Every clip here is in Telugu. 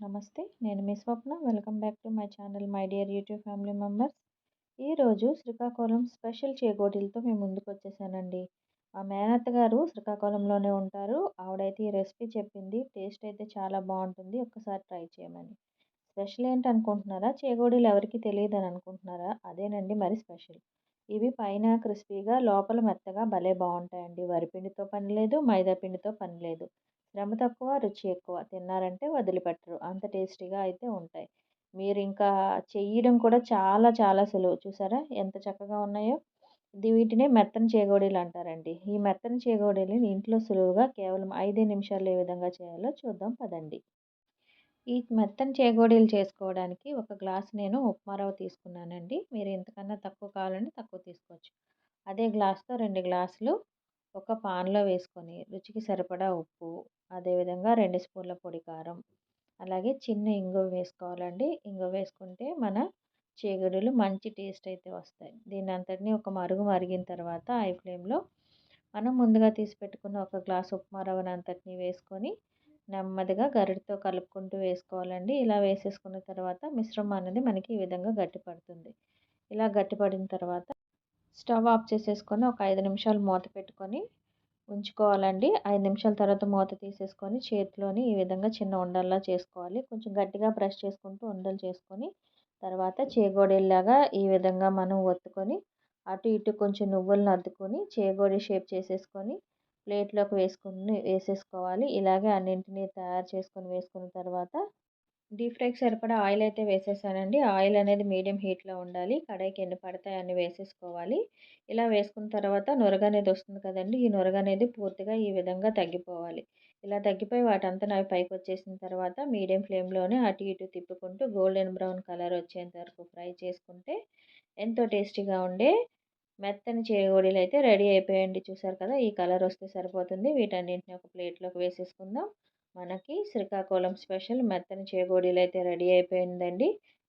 నమస్తే నేను మీ Swapna. Welcome back to my channel my dear YouTube family members. ఈరోజు శ్రీకాకుళం స్పెషల్ చేగోడీలతో మేము ముందుకు వచ్చేసానండి. మా మేనత్త గారు శ్రీకాకుళంలోనే ఉంటారు. ఆవిడైతే ఈ రెసిపీ చెప్పింది. టేస్ట్ అయితే చాలా బాగుంటుంది. ఒక్కసారి ట్రై చేయమని. స్పెషల్ ఏంటి అనుకుంటున్నారా చేగోడీలు ఎవరికి తెలియదు అని అనుకుంటున్నారా అదేనండి మరి స్పెషల్. ఇవి పైన క్రిస్పీగా లోపల మెత్తగా భలే బాగుంటాయండి. వరిపిండితో పని లేదు మైదాపిండితో పని లేదు. శ్రమ తక్కువ రుచి ఎక్కువ. తిన్నారంటే వదిలిపెట్టరు. అంత టేస్టీగా అయితే ఉంటాయి. మీరు ఇంకా చేయడం కూడా చాలా చాలా సులువు. చూసారా? ఎంత చక్కగా ఉన్నాయో. ఇది వీటిని మెత్తని చేగోడీలు అంటారండి. ఈ మెత్తని చేగోడీలు ఇంట్లో సులువుగా కేవలం ఐదే నిమిషాలు ఏ విధంగా చేయాలో చూద్దాం. పదండి. ఈ మెత్తని చేగోడీలు చేసుకోవడానికి ఒక గ్లాస్ నేను ఉప్మా రవ్వ తీసుకున్నానండి. మీరు ఇంతకన్నా తక్కువ కావాలంటే తక్కువ తీసుకోవచ్చు. అదే గ్లాస్తో రెండు గ్లాసులు ఒక పాన్లో వేసుకొని రుచికి సరిపడా ఉప్పు అదేవిధంగా రెండు స్పూన్ల పొడి కారం అలాగే చిన్న ఇంగువ వేసుకోవాలండి. ఇంగువ వేసుకుంటే మన చేగడులు మంచి టేస్ట్ అయితే వస్తాయి. దీని అంతటిని ఒక మరుగు మరిగిన తర్వాత ఐ ఫ్లేమ్లో మనం ముందుగా తీసి పెట్టుకున్న ఒక గ్లాస్ ఉప్మా రవ్వను అంతటిని వేసుకొని నెమ్మదిగా గరిటతో కలుపుకుంటూ వేసుకోవాలండి. ఇలా వేసేసుకున్న తర్వాత మిశ్రమం అనేది మనకి ఈ విధంగా గట్టిపడుతుంది. ఇలా గట్టిపడిన తర్వాత స్టవ్ ఆఫ్ చేసేసుకొని ఒక ఐదు నిమిషాలు మూత పెట్టుకొని ఉంచుకోవాలండి. ఐదు నిమిషాల తర్వాత మూత తీసేసుకొని చేతిలోని ఈ విధంగా చిన్న ఉండల్లా చేసుకోవాలి. కొంచెం గట్టిగా బ్రష్ చేసుకుంటూ ఉండలు చేసుకొని తర్వాత చేగోడేలాగా ఈ విధంగా మనం ఒత్తుకొని అటు ఇటు కొంచెం నువ్వులను అద్దుకొని చేగోడి షేప్ చేసేసుకొని ప్లేట్లోకి వేసుకుని వేసేసుకోవాలి. ఇలాగే అన్నింటినీ తయారు చేసుకొని వేసుకున్న తర్వాత డీప్ ఫ్రైకి సరిపడా ఆయిల్ అయితే వేసేసానండి. ఆయిల్ అనేది మీడియం హీట్లో ఉండాలి. కడాయికి ఎన్ని పడతాయి అన్ని వేసేసుకోవాలి. ఇలా వేసుకున్న తర్వాత నొరగ అనేది వస్తుంది కదండి. ఈ నొరగ అనేది పూర్తిగా ఈ విధంగా తగ్గిపోవాలి. ఇలా తగ్గిపోయి వాటంతా అవి పైకి వచ్చేసిన తర్వాత మీడియం ఫ్లేమ్లోనే అటు ఇటు తిప్పుకుంటూ గోల్డెన్ బ్రౌన్ కలర్ వచ్చేంత వరకు ఫ్రై చేసుకుంటే ఎంతో టేస్టీగా ఉండే మెత్తని చేగోడీలు అయితే రెడీ అయిపోయండి. చూసారు కదా ఈ కలర్ వస్తే సరిపోతుంది. వీటన్నింటిని ఒక ప్లేట్లోకి వేసేసుకుందాం. మనకి శ్రీకాకుళం స్పెషల్ మెత్తని చేగోడీలు అయితే రెడీ అయిపోయిందండి.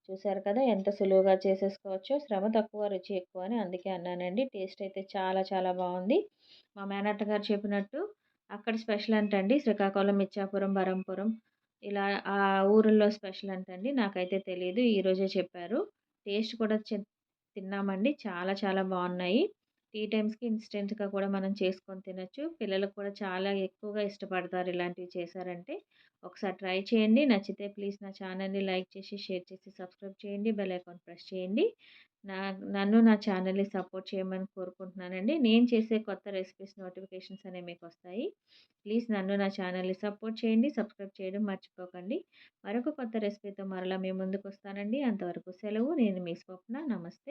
చూసారు కదా ఎంత సులువుగా చేసేసుకోవచ్చో శ్రమ తక్కువ రుచి ఎక్కువ అని అందుకే అన్నానండి. టేస్ట్ అయితే చాలా చాలా బాగుంది. మా మేనత్త గారు చెప్పినట్టు అక్కడ స్పెషల్ అంటండి శ్రీకాకుళం ఇచ్చాపురం బరంపురం ఇలా ఆ ఊరిలో స్పెషల్ అంటండి. నాకైతే తెలియదు ఈరోజే చెప్పారు. టేస్ట్ కూడా తిన్నామండి. చాలా చాలా బాగున్నాయి. టీ టైమ్స్కి ఇన్స్టెంట్గా కూడా మనం చేసుకొని తినచ్చు. పిల్లలకు కూడా చాలా ఎక్కువగా ఇష్టపడతారు ఇలాంటివి చేశారంటే ఒకసారి ట్రై చేయండి. నచ్చితే ప్లీజ్ నా ఛానల్ని లైక్ చేసి షేర్ చేసి సబ్స్క్రైబ్ చేయండి. బెల్ ఐకాన్ ప్రెస్ చేయండి. నా నన్ను నా ఛానల్ని సపోర్ట్ చేయమని కోరుకుంటున్నానండి. నేను చేసే కొత్త రెసిపీస్ నోటిఫికేషన్స్ అనేవి మీకు వస్తాయి. ప్లీజ్ నన్ను నా ఛానల్ని సపోర్ట్ చేయండి. సబ్స్క్రైబ్ చేయడం మర్చిపోకండి. మరొక కొత్త రెసిపీతో మరలా మేము ముందుకు వస్తానండి. అంతవరకు సెలవు. నేను మీ స్వప్న. నమస్తే.